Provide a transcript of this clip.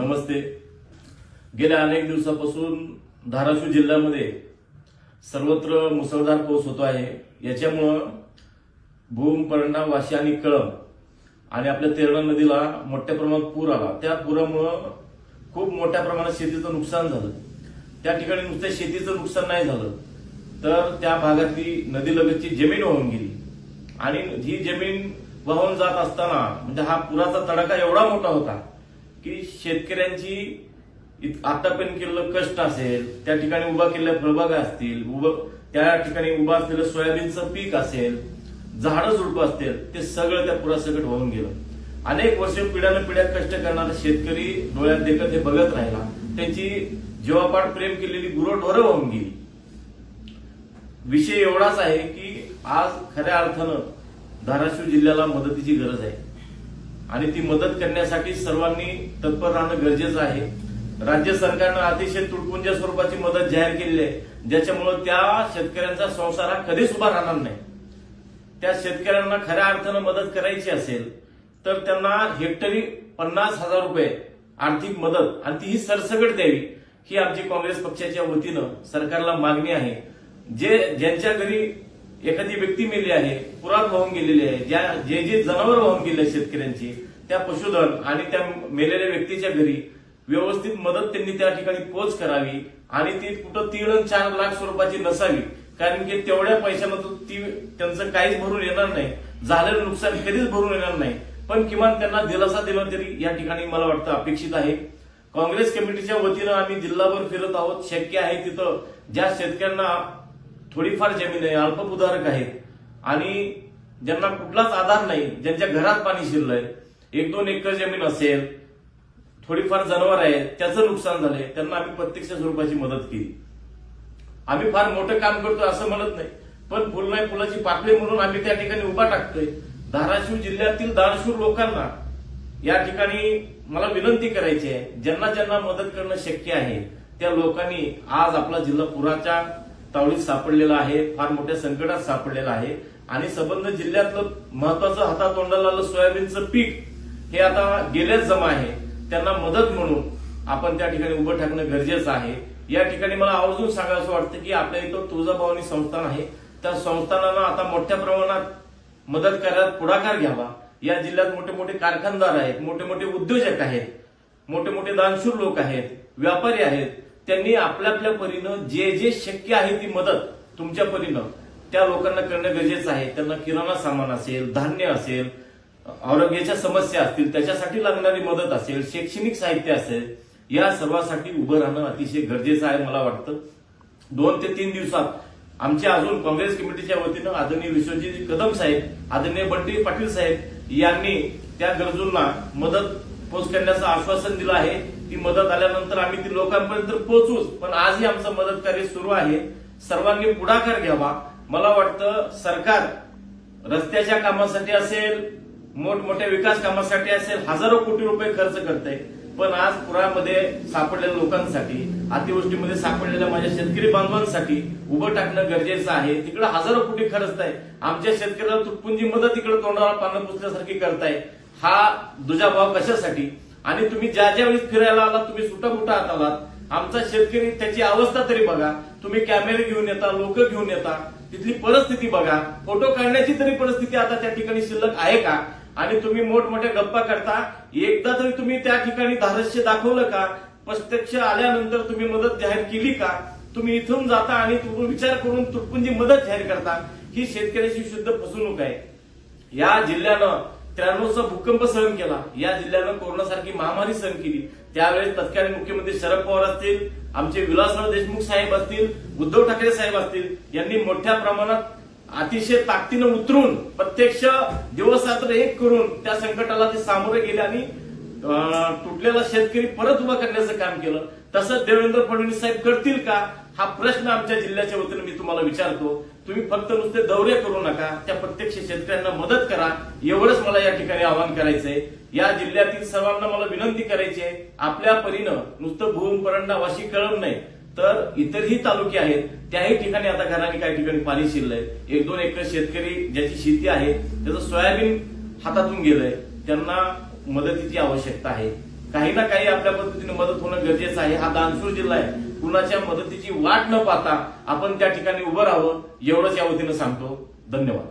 नमस्ते. गेल्या अनेक दिवसापासून धाराशिव जिल्ह्यामध्ये सर्वत्र मुसळधार पाऊस होतो आहे. याच्यामुळं भूम परंडा वाशी आणि कळम आणि आपल्या तेरणा नदीला मोठ्या प्रमाणात पूर आला. त्या पुरामुळं खूप मोठ्या प्रमाणात शेतीचं नुकसान झालं. त्या ठिकाणी नुसतं शेतीचं नुकसान नाही झालं. तर त्या भागातली नदीलगतची जमीन वाहून गेली. आणि ही जमीन वाहून जात असताना म्हणजे हा पुराचा तडाखा एवढा मोठा होता की शेतकऱ्यांची आतापर्यंत केलेलं कष्ट असेल त्या ठिकाणी उभा केलेल्या प्रभागा असतील उभं त्या ठिकाणी उभा असलेलं सोयाबीनचं पीक असेल झाडं झुडपं असतील ते सगळं त्या पुरासकट होऊन गेलं. अनेक वर्ष पिढ्यानं पिढ्या कष्ट करणारा शेतकरी डोळ्यात देखत हे बघत राहिला. त्यांची जीवापाड प्रेम केलेली गुरंढोरं होऊन गेली. विषय एवढाच आहे की आज खऱ्या अर्थानं धाराशिव जिल्ह्याला मदतीची गरज आहे. आणि ती मदत करण्यासाठी सर्वांनी तत्पर राहणं गरजेचं आहे. राज्य सरकारनं अतिशय तुटपुंज्या स्वरूपाची मदत जाहीर केलेली आहे. ज्याच्यामुळं त्या शेतकऱ्यांचा संसार हा कधीच उभा राहणार नाही. त्या शेतकऱ्यांना खऱ्या अर्थानं मदत करायची असेल तर त्यांना हेक्टरी पन्नास हजार रुपये आर्थिक मदत आणि ती ही सरसकट द्यावी ही आमची काँग्रेस पक्षाच्या वतीनं सरकारला मागणी आहे. जे ज्यांच्या घरी एखादी व्यक्ती मेली आहे पुरात वाहून गेलेली आहे ज्या जे जे जनावर वाहून गेले आहेत शेतकऱ्यांची त्या पशुधन आणि त्या मेलेल्या व्यक्तीच्या घरी व्यवस्थित मदत त्यांनी त्या ठिकाणी पोच करावी आणि ती कुठं तीन चार लाख स्वरूपाची नसावी. कारण की तेवढ्या पैशामधून ती त्यांचं काहीच भरून येणार नाही. झालेलं नुकसान कधीच भरून येणार नाही. पण किमान त्यांना दिलासा दिला तरी या ठिकाणी मला वाटतं अपेक्षित आहे. काँग्रेस कमिटीच्या वतीनं आम्ही जिल्हाभर फिरत आहोत. शक्य आहे तिथं ज्या शेतकऱ्यांना थोडीफार जमीन आहे अल्पभूधारक आहेत. आणि ज्यांना कुठलाच आधार नाही ज्यांच्या घरात पाणी शिरलंय एक दोन एकर जमीन असेल थोडीफार जनावर आहेत त्याचं नुकसान झालंय त्यांना आम्ही प्रत्यक्ष स्वरूपाची मदत केली. आम्ही फार मोठं काम करतोय असं म्हणत नाही पण फुल नाही फुलाची पाकळी म्हणून आम्ही त्या ठिकाणी उभा टाकतोय. धाराशिव जिल्ह्यातील दानशूर लोकांना या ठिकाणी मला विनंती करायची आहे ज्यांना ज्यांना मदत करणं शक्य आहे त्या लोकांनी आज आपला जिल्हा पुराच्या तावडीत सापडलेला आहे फार मोठ्या संकटात सापडलेला आहे. आणि संबंध जिल्ह्यातलं महत्वाचं हातातोंडाला आलं सोयाबीनचं पीक हे आता गेल्याच जमा आहे. त्यांना मदत म्हणून आपण त्या ठिकाणी उभं टाकणं गरजेचं आहे. या ठिकाणी मला आवर्जून सांगायचं वाटतं की आपल्या इथं तुळजाभवानी संस्थान आहे. त्या संस्थानाला आता मोठ्या प्रमाणात मदत करायला पुढाकार घ्यावा. या जिल्ह्यात मोठे मोठे कारखानदार आहेत मोठे मोठे उद्योजक आहेत मोठे मोठे दानशूर लोक आहेत व्यापारी आहेत. त्यांनी आपल्या आपल्या परीनं जे जे शक्य आहे ती मदत तुमच्या परीनं त्या लोकांना करणं गरजेचं आहे. त्यांना किराणा सामान असेल धान्य असेल आरोग्याच्या समस्या असतील त्याच्यासाठी लागणारी मदत असेल शैक्षणिक साहित्य असेल या सर्वासाठी उभं राहणं अतिशय गरजेचं आहे मला वाटतं. दोन ते तीन दिवसात आमच्या अजून काँग्रेस कमिटीच्या वतीनं आदरणीय विश्वजित कदम साहेब आदरणीय बंटी पाटील साहेब यांनी त्या गरजूंना मदत पोच करण्याचं आश्वासन दिलं आहे. ती मदत आल्यानंतर आम्ही ती लोकांपर्यंत पोहोचूच. पण आजही आमचं मदत कार्य सुरू आहे. सर्वांनी पुढाकार घ्यावा. मला वाटतं सरकार रस्त्याच्या कामासाठी असेल मोठमोठ्या विकास कामासाठी असेल हजारो कोटी रुपये खर्च करते पण आज पुरामध्ये सापडलेल्या लोकांसाठी अतिवृष्टीमध्ये सापडलेल्या माझ्या शेतकरी बांधवांसाठी उभं टाकणं गरजेचं आहे. तिकडे हजारो कोटी खर्चताय आमच्या शेतकऱ्याला तुटपुंजी मदत तिकडे तोंडाला पानं पुसल्यासारखी करताय. हा दुजाभाव कशासाठी? आणि तुम्ही ज्या ज्या वेळेस फिरायला आलात तुम्ही सुटामुटा हात आलात आमचा शेतकरी त्याची अवस्था तरी बघा. तुम्ही कॅमेरे घेऊन येता लोक घेऊन येता. तिथली परिस्थिती बघा. फोटो काढण्याची तरी परिस्थिती आता त्या ठिकाणी शिल्लक आहे का? आणि तुम्ही मोठमोठ्या गप्पा करता. एकदा तरी तुम्ही त्या ठिकाणी धारस्य दाखवलं का? प्रत्यक्ष आल्यानंतर तुम्ही मदत जाहीर केली का? तुम्ही इथून जाता आणि तुम्ही विचार करून तुटपुंजी मदत जाहीर करता. ही शेतकऱ्याची शुद्ध फसवणूक आहे. या जिल्ह्यानं त्र्याण्णवचा भूकंप सहन केला. या जिल्ह्यानं कोरोनासारखी महामारी सहन केली. त्यावेळेस तत्कालीन मुख्यमंत्री शरद पवार असतील आमचे विलासराव देशमुख साहेब असतील उद्धव ठाकरे साहेब असतील यांनी मोठ्या प्रमाणात अतिशय ताकदीनं उतरून प्रत्यक्ष दिवसात्र एक करून त्या संकटाला ते सामोरे गेले आणि अं, तुटलेला शेतकरी परत उभा करण्याचं काम केलं. तसंच देवेंद्र फडणवीस साहेब करतील का? हा प्रश्न आमच्या जिल्ह्याच्या वतीनं मी तुम्हाला विचारतो. तुम्ही फक्त नुसते दौरे करू नका त्या प्रत्यक्ष शेतकऱ्यांना मदत करा. एवढंच मला या ठिकाणी आवाहन करायचंय. या जिल्ह्यातील सर्वांना मला विनंती करायची आहे आपल्या परीनं नुसतं भूम परंडा वाशी कळम नाही तर इतरही तालुके आहेत त्याही ठिकाणी आता घराने काही ठिकाणी पाणी शिरलंय. एक दोन एकर शेतकरी ज्याची शेती आहे त्याचं सोयाबीन हातातून गेलंय त्यांना मदतीची आवश्यकता आहे. काही ना काही आपल्या पद्धतीने मदत होणं गरजेचं आहे. हा दानसूर जिल्हा आहे. कुणाच्या मदतीची वाट न पाहता आपण त्या ठिकाणी उभं राहावं एवढंच या वतीनं सांगतो. धन्यवाद.